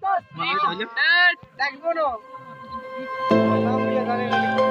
Dos. Dos.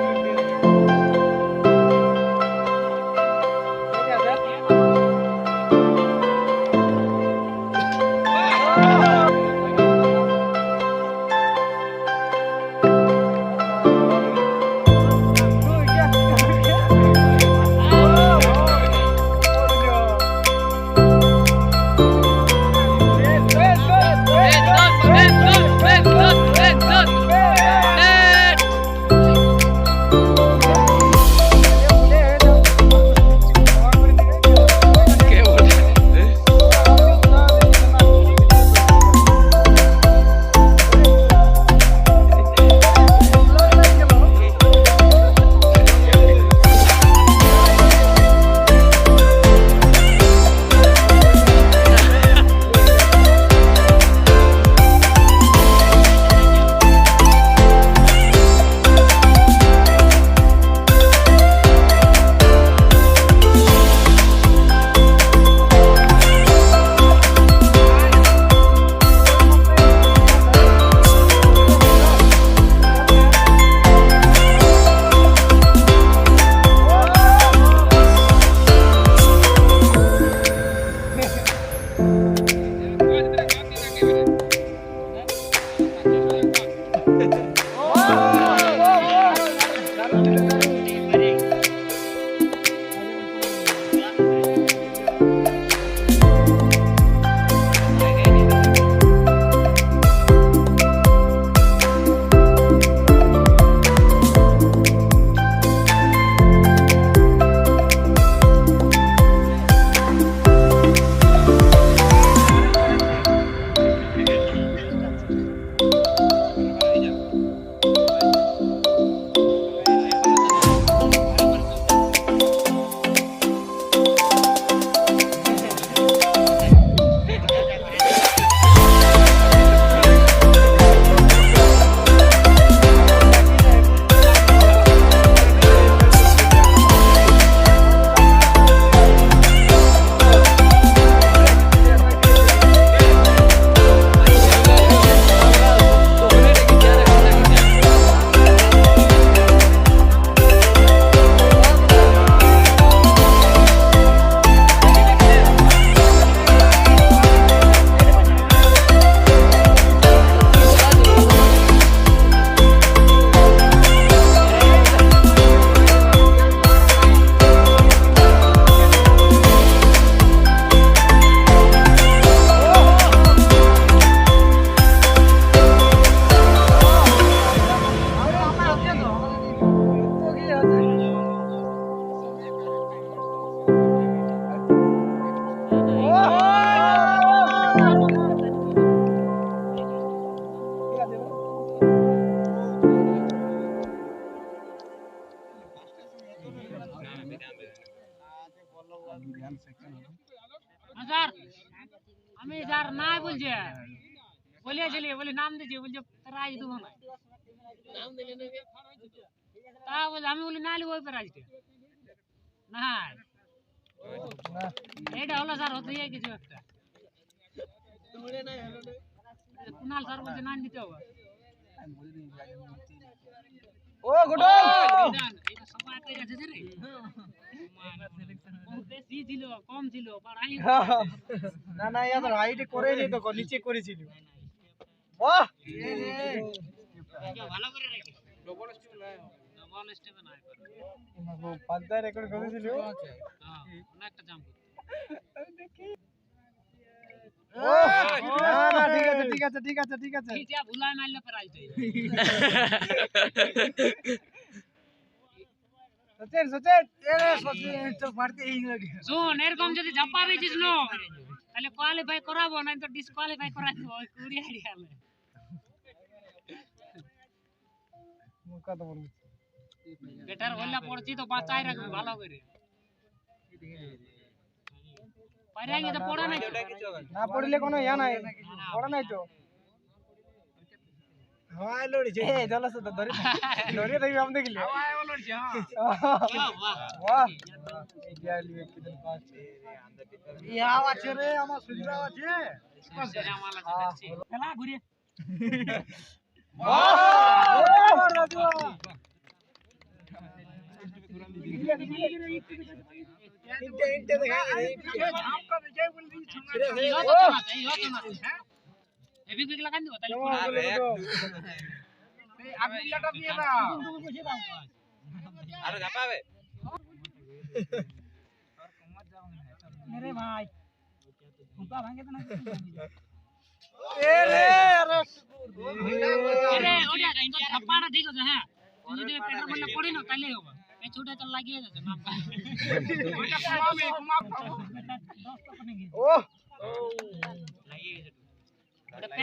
বলি নাম দিয়েছি বলছে প্রাইজ দেবো না তা বলছে আমি বলি না লিব ওই প্রাইজটা না এইটা হলো স্যার হতে যায় কিছু একটা। কুনাল স্যার বলছে না দিতে হবে। ও গুডু! এটা কম ছিল না না হাইট করে নি তো নিচে করেছিল। বাহ! ভালো করে রেখে ডবল স্টেপ না ডবল স্টেপে নাই পাঁচটা রেকর্ড করেছিল হ্যাঁ অনেকটা জাম্প ও না না ঠিক আছে ঠিক আছে ঠিক আছে ঠিক ভুলাই মারলে প্রাইজ দেয় সচেন সচেন! এরে সচেন তো মারতে এই লাগে। শোন এরকম যদি ঝাপ্পা বেচিস নো। তাহলে কোয়ালিফাই করাবো না তো ডিসকোয়ালিফাই করা দিব কুড়ি বেটার হইলে পড়ছি তো বাঁচাই রাখবি, ভালো করে। পড়া নাই না, পড়লে কোনো ইয়া নাই, পড়া নাই তো। হ্যাঁ লড়িছে এ জল সদ ধরে ধরে ধরে আমি দেখিলে হ্যাঁ ও লড়িছে ইন্টে ইন্টে দেখা ইন্টে ঝামটা দেখে বলি ছনা হেভি কুইক লাগান দিব তাহলে আপনি লেটার দিয়ে দাও। আর গাপাবে আর কমাত যাও না রে ভাই ফুকা ভাঙে তো না এ রে আরে। আরে ওটা ইনটা থাপ্পাড়া দিগো হ্যাঁ। যদি পেট্রোল বন্ধ পড়ে না তাহলে হবে। এই লাগিয়ে যাচ্ছে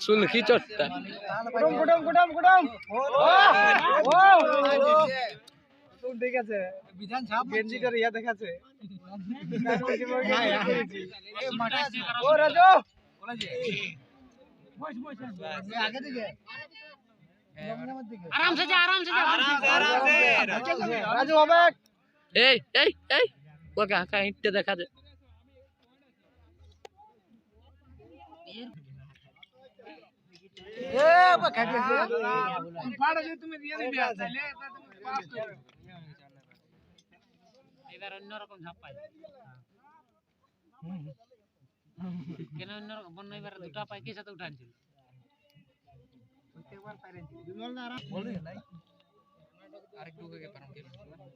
শুন কি চটটা? গুডম গুডম গুডম ঠিক আছে বিধান সাহেব গেঞ্জিটার ইয়া দেখাচ্ছে ও রাজু ওকে দেখা যায় এবার অন্যরকম ঝাপ পাই কেন অন্যরকম বন্য এবার দুটা পাই কে সাথে উঠানছিল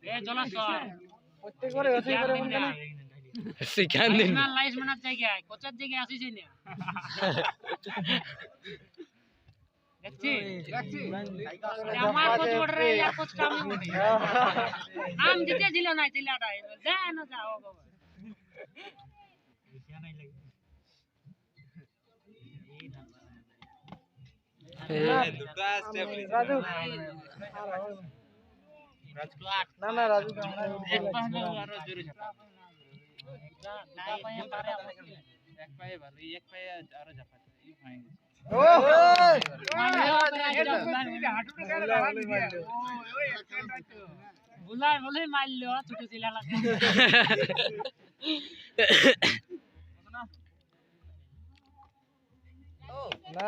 এ জলাশয় প্রত্যেকবারে করে মনে না सिखान दिन না লাইস মানার জায়গায় কোচার জায়গায় আসিস না দেখছি এটা আমার কোচ বড় রে ইয়ার কোচ কাম আম জিতে ছিল না চিলাটা যা না যা ও বাবা রাজু না না রাজু এক পায়ে আরো জোরে ঝাপা দুটা পায়ে পারে এক পায়ে ভালো এক পায়ে আরো ঝাপা ও বুলাই বলে মারলো ছোট ছিল লাগে না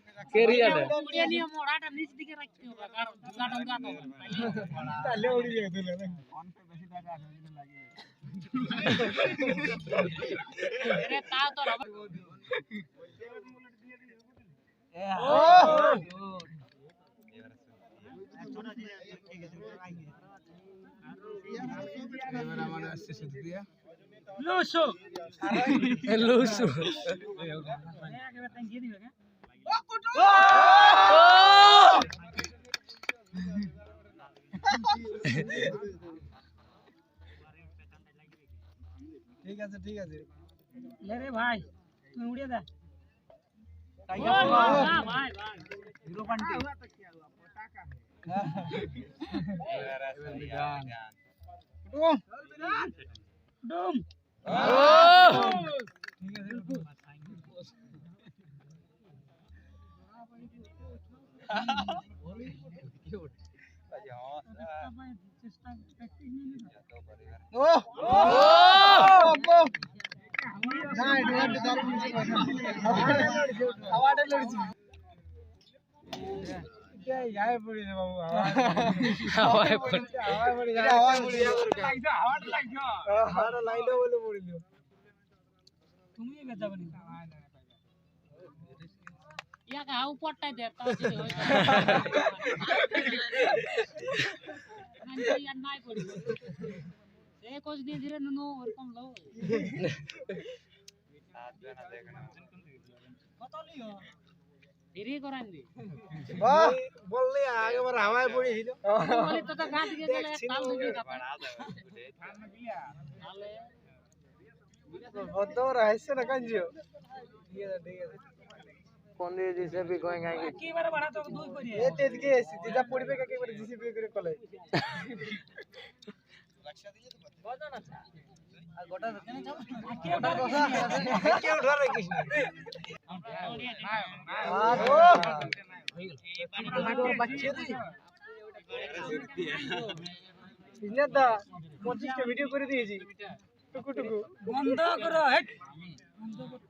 কেরিয়ারে উড়িয়ে নিয়ে মোড়াটা নিচ দিকে রাখতে হবে কারণ দুটা ডঙ্গা তো তাহলে উড়ি যাবে তাহলে আরে তা তো রব ও লুসু লুসু একবার টাঙ্গিয়ে দিবে ঠিক ঠিক আছে লে রে ভাই তুই উড়িয়ে দে হিরো পান্টি ডুম ডুম ঠিক আছে Cute. ও ও না এটা একটা দারুণ জিনিস হাওয়াটা লড়ছি এটা ইয়ায় পড়ে যাবে বাবু হাওয়ায় পড়ে। হাওয়ায় পড়ে যাবে হাওয়ায় পড়ে যাবে হাওয়াটা লাগছে হাওয়াটা লাইলো বলে পড়ে দিও তুমি বেচা বলি ইয়াকে হাউ পট্টাই দে তাও যদি হয় মানে ইয়ার নাই করি এ কোচ দিয়ে ধীরে নুনু ওরকম লো কত লিও ধীরে করান দি বাহ বললি আগেবার হাওয়ায় পড়েছিল বলি তো তো গাছ দিয়ে গেলে এক তাল দিবি তারপর তাহলে বদ্ধ রহস্য না কাঞ্জিও ঠিক আছে ঠিক আছে কোন দিয়ে জিসিপি কই গাই একেবারে বাড়া তো দুই করে এ তেজকে এসি দিদা পড়বে কাকে করে জিসিপি করে কলে কে উঠারে কৃষ্ণ আর ও দা পঁচিশটা ভিডিও করে দিয়েছি টুকু টুকু বন্ধ করো হেট ইস ছিলা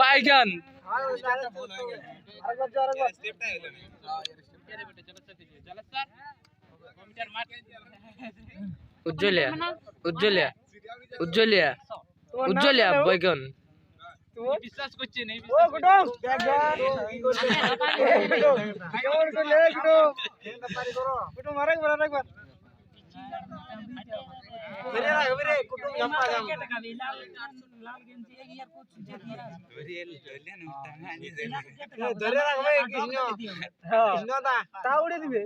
বাইগান আরেকবার চাও আরেকবার উজ্জ্বলিয়া উজ্জ্বলিয়া উজ্জ্বলিয়া তোমার নাম উজ্জ্বলিয়া কি নাম? বাইগান তোমার বিশ্বাস করছি না ও গুডম কেমন করলে গুডম গুডম আরেকবার আরেকবার ধরে রাখ রে কুটুম জাম্পা জাম কে টাকা বি লাল লাল গেঞ্জি এক ইয়ার কোচ যে দিয়া ধরে রাখ ভাই কৃষ্ণ কৃষ্ণ দা তা উড়ে দিবে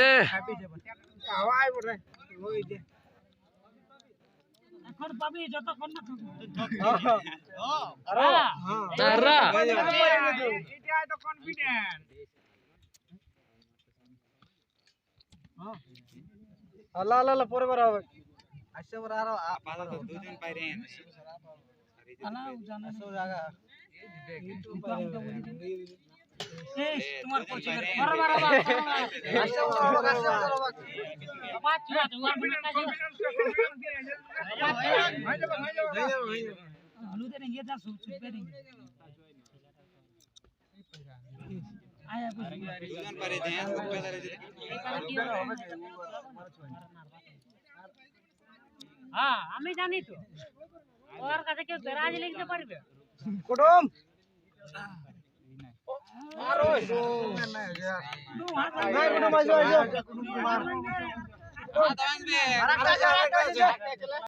এ পড়ে ওই যে এখন পাবি যতক্ষণ না থাকব হ্যাঁ তারা এটা তো কনফিডেন্ট হ্যাঁ। আল্লাহ আল্লাহ পরে বার হবে। আসছে পরে আরও দুজন বাইরে আনা জানা সব জায়গা হলুদের ইয়ে দা হ্যাঁ আমি জানি তো ওর কাছে কেউ বেরাজ লিখতে পারবে কুটুম কুটুম